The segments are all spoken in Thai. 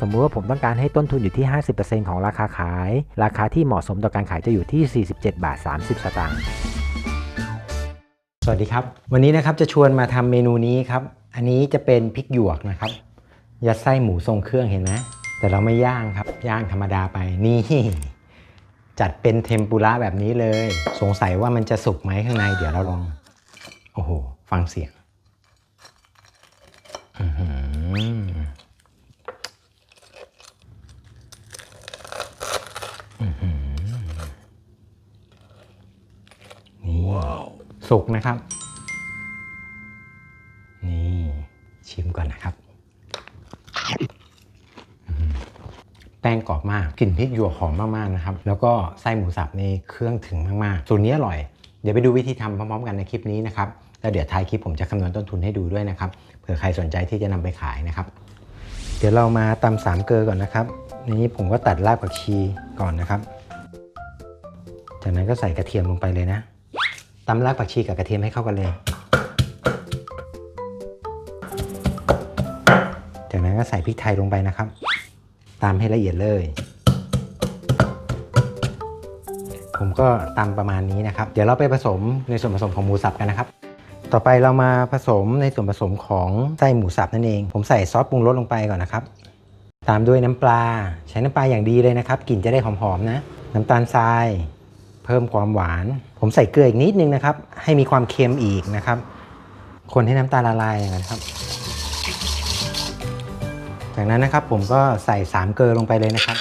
สมมุติว่าผมต้องการให้ต้นทุนอยู่ที่ 50%ของราคาขาย ราคาที่เหมาะสมต่อการขายจะอยู่ที่ 47 บาท 30 สตางค์ สวัสดีครับ วันนี้นะครับจะชวนมาทำเมนูนี้ครับ อันนี้จะเป็นพริกหยวกนะครับ ยัดไส้หมูทรงเครื่องเห็นไหมแต่เราไม่ย่างครับ ย่างธรรมดาไป นี่ จัดเป็นเทมปุระแบบนี้เลย สงสัยว่ามันจะสุกไหมข้างใน เดี๋ยวเราลอง โอ้โห ฟังเสียง อื อหืออื้อหือนี่สุกนะครับ นี่ชิมก่อนนะครับ แป้งกรอบมากกลิ่นพริกหยวกหอมมากๆนะครับ แล้วก็ไส้หมูสับนี่เครื่องถึงมากๆสูตรนี้อร่อย เดี๋ยวไปดูวิธีทำพร้อมๆกันในคลิปนี้นะครับ แล้วเดี๋ยวท้ายคลิปผมจะคำนวณต้นทุนให้ดูด้วยนะครับ เผื่อใครสนใจที่จะนำไปขายนะครับ เดี๋ยวเรามาตำสามเกลือก่อนนะครับในนี้ผมก็ตัดรากผักชีก่อนนะครับ จากนั้นก็ใส่กระเทียมลงไปเลยนะตำรากผักชีกับกระเทียมให้เข้ากันเลย จากนั้นก็ใส่พริกไทยลงไปนะครับ ตามให้ละเอียดเลย ผมก็ตำประมาณนี้นะครับ เดี๋ยวเราไปผสมในส่วนผสมของหมูสับกันนะครับ ต่อไปเรามาผสมในส่วนผสมของไส้หมูสับนั่นเอง ผมใส่ซอสปรุงรสลงไปก่อนนะครับ ตามด้วยน้ำปลา ใช้น้ำปลาอย่างดีเลยนะครับ กลิ่นจะได้หอมๆนะ น้ำตาลทราย เพิ่มความหวาน ผมใส่เกลืออีกนิดนึงนะครับ ให้มีความเค็มอีกนะครับ คนให้น้ำตาลละลายนะครับ จากนั้นนะครับผมก็ใส่ 3 เกลือลงไปเลยนะครับ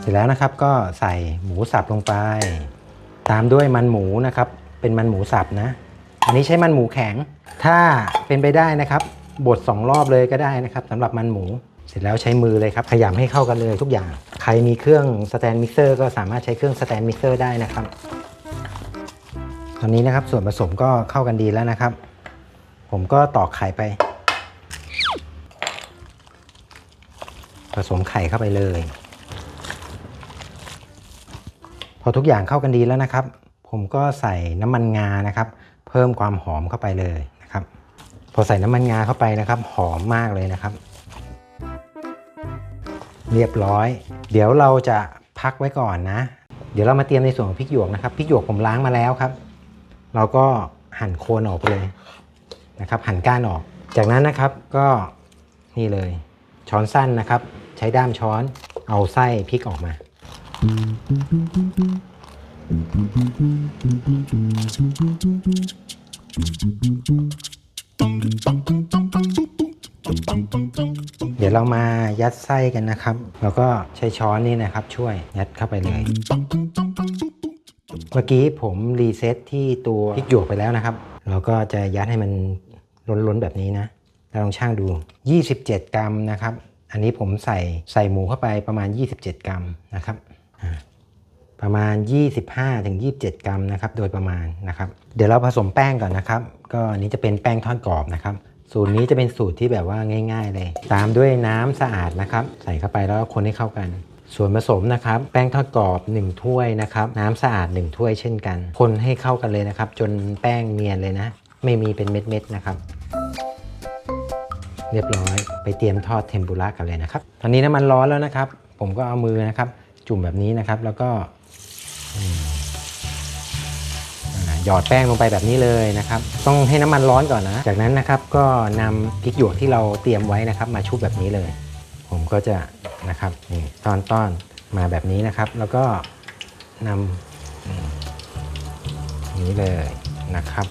เสร็จแล้วนะครับก็ใส่หมูสับลงไป ตามด้วยมันหมูนะครับ เป็นมันหมูสับนะ อันนี้ใช้มันหมูแข็ง ถ้าเป็นไปได้นะครับ บด2รอบเลยก็ได้นะครับสำหรับมันหมู เสร็จแล้วใช้มือเลยครับขยำให้เข้ากันเลยทุกอย่าง ใครมีเครื่องสแตนมิกเซอร์ก็สามารถใช้เครื่องสแตนมิกเซอร์ได้นะครับ ตอนนี้นะครับส่วนผสมก็เข้ากันดีแล้วนะครับ ผมก็ตอกไข่ไป ผสมไข่เข้าไปเลย พอทุกอย่างเข้ากันดีแล้วนะครับ ผมก็ใส่น้ำมันงานะครับ เพิ่มความหอมเข้าไปเลย พอใส่น้ำมันงาเข้าไปนะครับ หอมมากเลยนะครับ เรียบร้อย เดี๋ยวเราจะพักไว้ก่อนนะ เดี๋ยวเรามาเตรียมในส่วนของพริกหยวกนะครับพริกหยวกผมล้างมาแล้วครับ เราก็หั่นโคนออกเลยนะครับ หั่นก้านออก จากนั้นนะครับก็นี่เลย ช้อนสั้นนะครับ ใช้ด้ามช้อนเอาไส้พริกออกมา เดี๋ยวเรามายัดไส้กันนะครับ แล้วก็ใช้ช้อนนี่นะครับ ช่วยยัดเข้าไปเลย เมื่อกี้ผมรีเซ็ตที่ตัวพริกหยวกไปแล้วนะครับ เราก็จะยัดให้มันล้นๆแบบนี้นะเราลองช่างดู 27 กรัมนะครับ อันนี้ผมใส่ใส่หมูเข้าไปประมาณ 27 กรัมนะครับ ประมาณ 25-27 กรัมนะครับโดยประมาณนะครับเดี๋ยวเราผสมแป้งก่อนนะครับ ก็อันนี้จะเป็นแป้งทอดกรอบนะครับ สูตรนี้จะเป็นสูตรที่แบบว่าง่าย ๆ เลย ตามด้วยน้ำสะอาดนะครับ ใส่เข้าไปแล้วคนให้เข้ากัน ส่วนผสมนะครับ แป้งทอดกรอบ 1 ถ้วยนะครับ น้ำสะอาด 1 ถ้วยเช่นกัน คนให้เข้ากันเลยนะครับ จนแป้งเนียนเลยนะ ไม่มีเป็นเม็ดๆนะครับเรียบร้อยไปเตรียมทอดเทมปุระกันเลยนะครับ ตอนนี้น้ำมันร้อนแล้วนะครับ ผมก็เอามือนะครับ จุ่มแบบนี้นะครับ แล้วก็หยอดแป้งลงไปแบบนี้เลยนะครับ ต้องให้น้ำมันร้อนก่อนนะ จากนั้นนะครับก็นำพริกหยวกที่เราเตรียมไว้นะครับ มาชุบแบบนี้เลย ผมก็จะนะครับนี่ตอนต้อนมาแบบนี้นะครับ แล้วก็นำนี้เลยนะครับ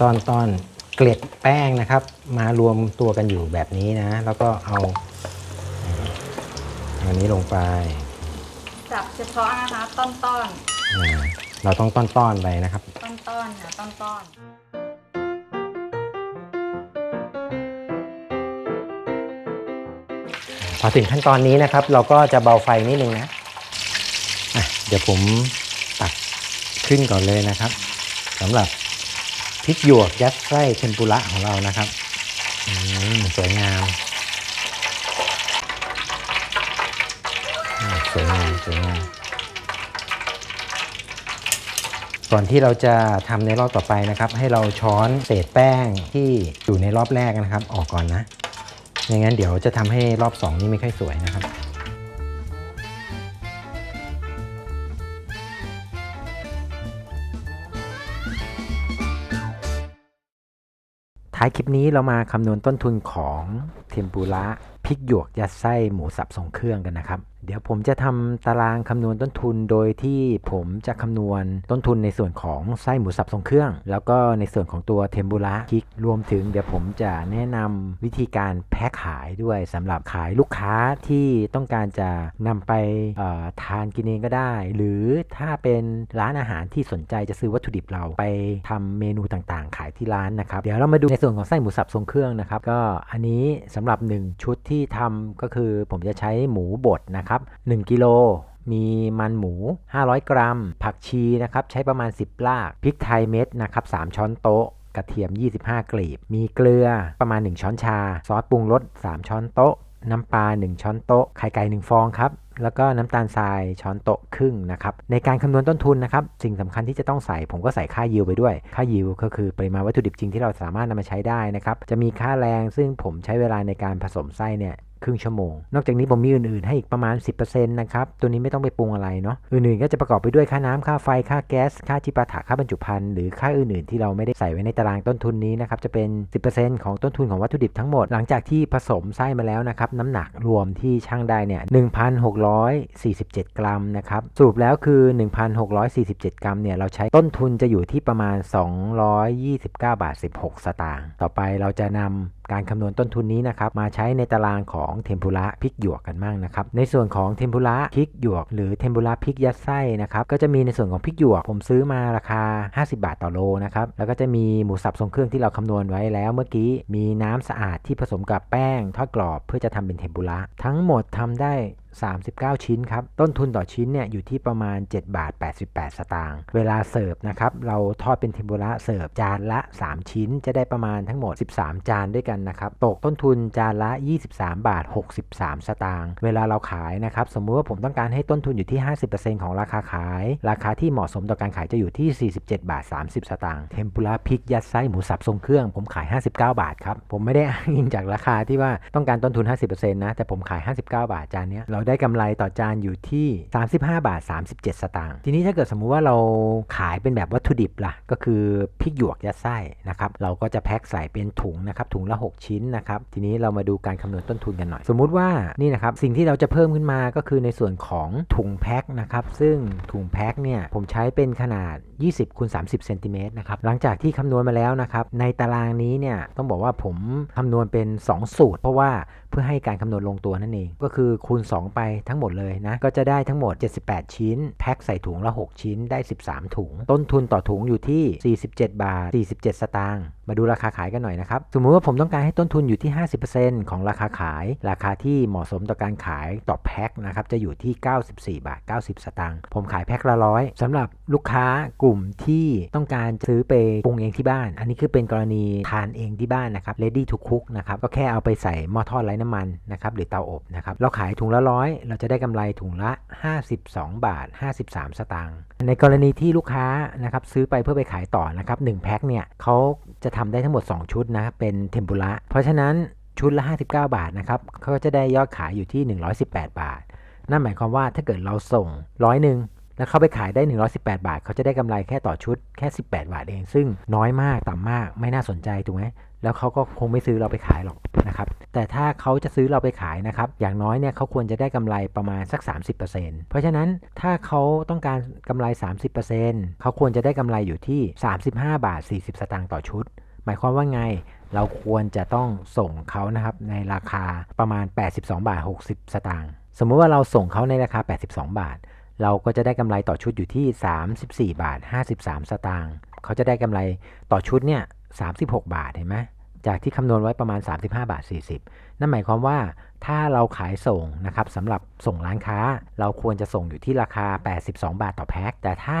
ตอนตอน เกล็ดแป้งนะครับ มารวมตัวกันอยู่แบบนี้นะ แล้วก็เอาอันนี้ลงไปจับเฉพาะนะคะต้นต้นอ่าเราต้องต้อนต้อนๆไปนะครับ ต้นต้นๆค่ะต้นต้นพอถึงขั้นตอนนี้นะครับ เราก็จะเบาไฟนิดนึงนะอะเดี๋ยวผมตักขึ้นก่อนเลยนะครับสำหรับ พริกหยวกยัดไส้เทมปุระของเรานะครับสวยงามสวยงามสวยงามก่อนที่เราจะทำในรอบต่อไปนะครับ ให้เราช้อนเศษแป้งที่อยู่ในรอบแรกนะครับ ออกก่อนนะไม่งั้นเดี๋ยวจะทำให้รอบสองนี้ไม่ค่อยสวยนะครับ ท้ายคลิปนี้เรามาคำนวณต้นทุนของเทมปุระพริกหยวกยัดไส้หมูสับทรงเครื่องกันนะครับเดี๋ยวผมจะทำตารางคำนวณต้นทุนโดยที่ผมจะคำนวณต้นทุนในส่วนของไส้หมูสับทรงเครื่อง แล้วก็ในส่วนของตัวเทมปุระพริกรวมถึงเดี๋ยวผมจะแนะนำวิธีการแพ็คขายด้วยสำหรับขายลูกค้าที่ต้องการจะนำไปทานกินเองก็ได้ หรือถ้าเป็นร้านอาหารที่สนใจจะซื้อวัตถุดิบเราไปทำเมนูต่างๆ ขายที่ร้านนะครับเดี๋ยวเรามาดูในส่วนของไส้หมูสับทรงเครื่องนะครับก็อันนี้สำหรับ 1 ชุดที่ทำก็คือผมจะใช้หมูบดนะครับ1กิโลมีมันหมู 500 กรัม ผักชีนะครับใช้ประมาณ 10รากพริกไทยเม็ดนะครับ3ช้อนโต๊ะกระเทียม 25 กลีบ มีเกลือประมาณ 1 ช้อนชา ซอสปรุงรส 3 ช้อนโต๊ะ น้ำปลา 1 ช้อนโต๊ะ ไข่ไก่ 1 ฟองครับ แล้วก็น้ำตาลทรายช้อนโต๊ะครึ่งนะครับ ในการคำนวณต้นทุนนะครับ สิ่งสำคัญที่จะต้องใส่ผมก็ใส่ค่ายิวไปด้วย ค่ายิวก็คือปริมาณวัตถุดิบจริงที่เราสามารถนำมาใช้ได้นะครับ จะมีค่าแรงซึ่งผมใช้เวลาในการผสมไส้เนี่ย ครึ่งชั่วโมง นอกจากนี้ผมมีอื่นๆ ให้อีกประมาณ 10%นะครับ ตัวนี้ไม่ต้องไปปรุงอะไรเนาะ อื่นๆ ก็จะประกอบไปด้วยค่าน้ำค่าไฟ ค่าแก๊ส ค่าจิปาถะค่าบรรจุภัณฑ์ หรือค่าอื่นๆ ที่เราไม่ได้ใส่ไว้ในตารางต้นทุนนี้นะครับ จะเป็น 10%ของต้นทุนของวัตถุดิบทั้งหมด หลังจากที่ผสมไส้มาแล้วนะครับ น้ำหนักรวมที่ช่างได้เนี่ย1,647 กรัมนะครับ สรุปแล้วคือ 1,647 กรัมเนี่ย เราใช้ต้นทุนจะอยู่ที่ประมาณ 229 บาท 16 สตางค์ ต่อไปเราจะนำ การคำนวณต้นทุนนี้นะครับมาใช้ในตารางของเทมปุระพริกหยวกกันบ้างนะครับในส่วนของเทมปุระพริกหยวก หรือเทมปุระพริกยัดไส้นะครับก็จะมีในส่วนของพริกหยวก ผมซื้อมาราคา 50 บาทต่อโลนะครับแล้วก็จะมีหมูสับทรงเครื่องที่เราคำนวณไว้แล้วเมื่อกี้มีน้ำสะอาดที่ผสมกับแป้งทอดกรอบ เพื่อจะทำเป็นเทมปุระทั้งหมดทำได้ 39 ชิ้นครับ ต้นทุนต่อชิ้นเนี่ยอยู่ที่ประมาณ 7 บาท 88 สตางค์ เวลาเสิร์ฟนะครับ เราทอดเป็นเทมปุระเสิร์ฟจานละ 3 ชิ้น จะได้ประมาณทั้งหมด 13 จานด้วยกันนะครับ ตกต้นทุนจานละ 23 บาท 63 สตางค์ เวลาเราขายนะครับ สมมุติว่าผมต้องการให้ต้นทุนอยู่ที่ 50%ของราคาขาย ราคาที่เหมาะสมต่อการขายจะอยู่ที่ 47 บาท 30 สตางค์ เทมปุระพริกยัดไส้หมูสับทรงเครื่อง ผมขาย 59 บาทครับ ผมไม่ได้อ้างอิงจากราคาที่ว่าต้องการต้นทุน 50%นะ แต่ผมขาย 59 บาทจานนี้เราได้กำไรต่อจานอยู่ที่ 35 บาท 37 สตางค์ทีนี้ถ้าเกิดสมมุติว่าเราขายเป็นแบบวัตถุดิบล่ะ ก็คือพริกหยวกยัดไส้นะครับเราก็จะแพ็คใส่เป็นถุงนะครับถุงละ 6 ชิ้นนะครับทีนี้เรามาดูการคำนวณต้นทุนกันหน่อย สมมุติว่านี่นะครับสิ่งที่เราจะเพิ่มขึ้นมาก็คือในส่วนของถุงแพ็คนะครับซึ่งถุงแพ็คเนี่ยผมใช้เป็นขนาด 20คูณ30เซนติเมตรนะครับหลังจากที่คำนวณมาแล้วนะครับในตารางนี้เนี่ยต้องบอกว่าผมคำนวณเป็น 2 สูตร เพราะว่าเพื่อให้การคำนวณลงตัวนั่นเอง ก็คือคูณ 2 ไปทั้งหมดเลยนะ ก็จะได้ทั้งหมด 78 ชิ้น แพ็คใส่ถุงละ 6 ชิ้นได้ 13 ถุง ต้นทุนต่อถุงอยู่ที่ 47 บาท 47 สตางค์ มาดูราคาขายกันหน่อยนะครับ สมมุติว่าผมต้องการให้ต้นทุนอยู่ที่ 50%ของราคาขาย ราคาที่เหมาะสมต่อการขายต่อแพ็คนะครับ จะอยู่ที่ 94 บาท 90 สตางค์ ผมขายแพ็คละร้อยสำหรับลูกค้ากลุ่มที่ต้องการซื้อไปปรุงเองที่บ้าน อันนี้คือเป็นกรณีทานเองที่บ้านนะครับ ready to cook นะครับ ก็แค่เอาไปใส่หม้อทอดไร้น้ำมันนะครับ หรือเตาอบนะครับ เราขายถุงละร้อย เราจะได้กำไรถุงละ 52 บาท 53 สตางค์ ในกรณีที่ลูกค้านะครับซื้อไปเพื่อไปขายต่อนะครับ1แพ็คเนี่ยเขา จะทำได้ทั้งหมด 2 ชุดนะ เป็นเทมปุระ เพราะฉะนั้นชุดละ 59 บาทนะครับเขาก็จะได้ยอดขายอยู่ที่ 118 บาท นั่นหมายความว่าถ้าเกิดเราส่งร้อยหนึ่งแล้วเข้าไปขายได้ 118 บาท เขาจะได้กำไรแค่ต่อชุดแค่ 18 บาทเอง ซึ่งน้อยมาก ต่ำมาก ไม่น่าสนใจ ถูกไหม แล้วเขาก็คงไม่ซื้อเราไปขายหรอกนะครับ แต่ถ้าเขาจะซื้อเราไปขายนะครับ อย่างน้อยเนี่ยเขาควรจะได้กำไรประมาณสัก 30%เพราะฉะนั้นถ้าเขาต้องการกำไร 30%เขาควรจะได้กำไรอยู่ที่ 35 บาท 40 สตางค์ต่อชุด หมายความว่าไงเราควรจะต้องส่งเขานะครับในราคาประมาณ 82 บาท 60 สตางค์สมมุติว่าเราส่งเขาในราคา 82 บาท เราก็จะได้กำไรต่อชุดอยู่ที่ 34 บาท 53 สตางค์เขาจะได้กำไรต่อชุดเนี่ย36 บาทเห็นไหม จากที่คำนวณไว้ประมาณ 35 บาท 40 นั่นหมายความว่าถ้าเราขายส่งนะครับสำหรับส่งร้านค้า เราควรจะส่งอยู่ที่ราคา 82 บาทต่อแพ็คแต่ถ้า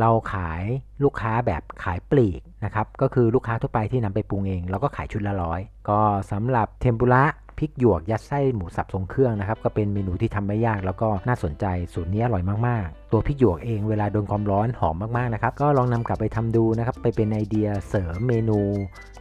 เราขายลูกค้าแบบขายปลีกนะครับก็คือลูกค้าทั่วไปที่นำไปปรุงเอง เราก็ขายชุดละร้อยก็สำหรับเทมปุระ พริกหยวกยัดไส้หมูสับทรงเครื่องนะครับก็เป็นเมนูที่ทำไม่ยากแล้วก็น่าสนใจสูตรนี้อร่อยมากๆ ตัวพริกหยวกเองเวลาโดนความร้อนหอมมากๆนะครับก็ลองนำกลับไปทำดูนะครับไปเป็นไอเดียเสริมเมนู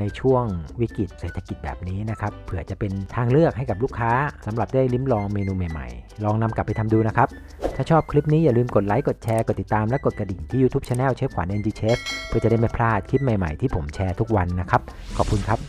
ในช่วงวิกฤตเศรษฐกิจแบบนี้นะครับเผื่อจะเป็นทางเลือกให้กับลูกค้าสำหรับได้ลิ้มลองเมนูใหม่ๆ ลองนำกลับไปทำดูนะครับถ้าชอบคลิปนี้อย่าลืมกดไลค์กดแชร์กดติดตามและกดกระดิ่งที่ YouTube Channel เชฟขวัญ NG Chef เพื่อจะได้ไม่พลาดคลิปใหม่ๆที่ผมแชร์ทุกวันนะครับขอบคุณครับ